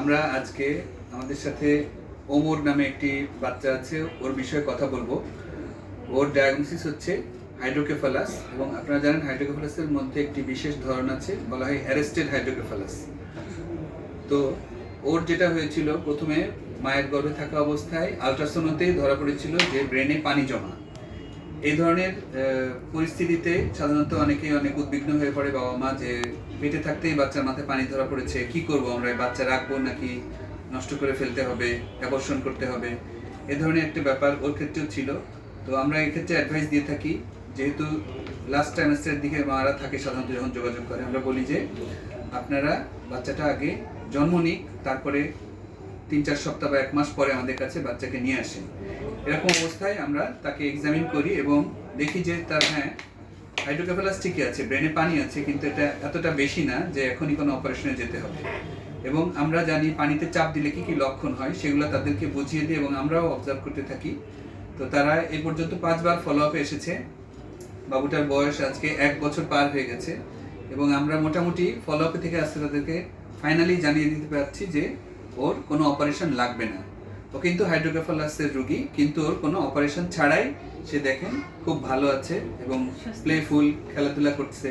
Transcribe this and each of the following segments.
আমরা আজকে আমাদের সাথে ওমর নামে একটি বাচ্চা আছে, ওর বিষয়ে কথা বলব। ওর ডায়াগনোসিস হচ্ছে হাইড্রোকেফালাস এবং আপনারা জানেন হাইড্রোকেফালাসের মধ্যে একটি বিশেষ ধরন আছে, বলা হয় অ্যারেস্টেড হাইড্রোকেফালাস তো ওর যেটা হয়েছিল, প্রথমে মায়ের গর্ভে থাকা অবস্থায় আলট্রাসাউন্ডতেই ধরা পড়েছিল যে ব্রেনে পানি জমা। এই ধরনের পরিস্থিতিতে সাধারণত অনেকেই অনেক উদ্বিগ্ন হয়ে পড়ে বাবা মা যে পেটে থাকতেই বাচ্চার মাথায় পানি ধরা পড়েছে, কি করব আমরা? এই বাচ্চা রাখব নাকি নষ্ট করে ফেলতে হবে অ্যাবর্শন করতে হবে? এ ধরনের একটা ব্যাপার ওর ক্ষেত্রেও ছিল। তো আমরা এক্ষেত্রে অ্যাডভাইস দিয়ে থাকি, যেহেতু লাস্ট ট্রাইমেস্টারের দিকে মারা থাকে সাধারণত যখন যোগাযোগ করে, আমরা বলি যে আপনারা বাচ্চাটা আগে জন্ম নিক, তারপরে তিন চার সপ্তাহ বা এক মাস পরে আমাদের কাছে বাচ্চাকে নিয়ে আসেন। এরকম অবস্থায় আমরা তাকে এক্সামিন করি এবং দেখি যে তার হ্যাঁ হাইড্রোকেফালাস ঠিকই আছে ব্রেনে পানি আছে, কিন্তু এটা এতটা বেশি না যে এখনই কোনো অপারেশনে যেতে হবে। এবং আমরা জানি পানিতে চাপ দিলে কি কি লক্ষণ হয়, সেগুলো তাদেরকে বুঝিয়ে দিই এবং আমরাও অবজার্ভ করতে থাকি। তো তারা এ পর্যন্ত পাঁচবার ফলো আপে এসেছে। বাবুটার বয়স আজকে এক বছর পার হয়ে গেছে এবং আমরা মোটামুটি ফলো আপে থেকে আসতে তাদেরকে ফাইনালি জানিয়ে দিতে পারছি যে ওর কোনো অপারেশন লাগবে না। ও কিন্তু হাইড্রোকেফালাসের রুগী কিন্তু ওর কোনো অপারেশন ছাড়াই সে দেখেন খুব ভালো আছে এবং প্লেফুল খেলাধুলা করছে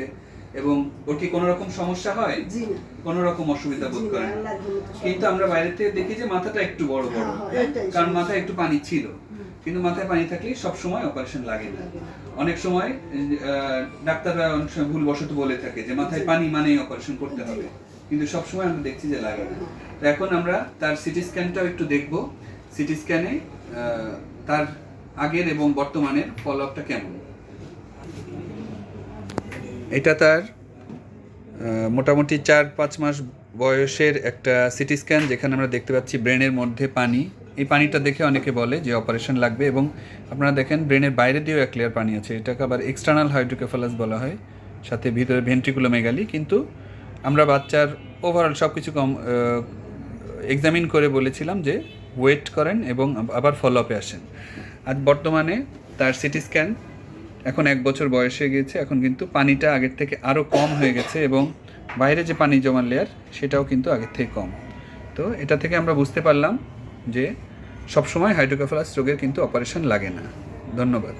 এবং ওর কি কোনো রকম সমস্যা হয়? জি কোনো রকম অসুবিধা বোধ করে কিন্তু আমরা বাইরে থেকে দেখি যে মাথাটা একটু বড় বড় হ্যাঁ, হ্যাঁ, কারণ মাথায় একটু পানি ছিল। কিন্তু মাথায় পানি থাকলে সব সময় অপারেশন লাগে না। অনেক সময় ডাক্তাররা অনেক সময় ভুলবশত বলে থাকে যে মাথায় পানি মানেই অপারেশন করতে হবে। কিন্তু সব সময় আমরা দেখছি যে লাগে না। তো এখন আমরা তার সিটি স্ক্যানটাও একটু দেখব। সিটি স্ক্যানে তার আগের এবং বর্তমানের ফলো আপটা কেমন? এটা তার মোটামুটি চার পাঁচ মাস বয়সের একটা সিটি স্ক্যান, যেখানে আমরা দেখতে পাচ্ছি ব্রেনের মধ্যে পানি। এই পানিটা দেখে অনেকে বলে যে অপারেশন লাগবে এবং আপনারা দেখেন ব্রেনের বাইরে দিয়েও এক লেয়ার পানি আছে। এটাকে আবার এক্সটার্নাল হাইড্রোকেফালাস বলা হয়, সাথে ভিতরে ভেন্ট্রিকুলোমেগালি কিন্তু আমরা বাচ্চার ওভারঅল সব কিছু কম এক্সামিন করে বলেছিলাম যে ওয়েট করেন এবং আবার ফলো আপে আসেন। আর বর্তমানে তার সিটি স্ক্যান এখন এক বছর বয়স হয়ে গিয়েছে এখন কিন্তু পানিটা আগের থেকে আরও কম হয়ে গেছে এবং বাইরে যে পানি জমা লেয়ার সেটাও কিন্তু আগের থেকে কম। তো এটা থেকে আমরা বুঝতে পারলাম যে সবসময় হাইড্রোকেফালাস রোগের কিন্তু অপারেশন লাগে না। ধন্যবাদ।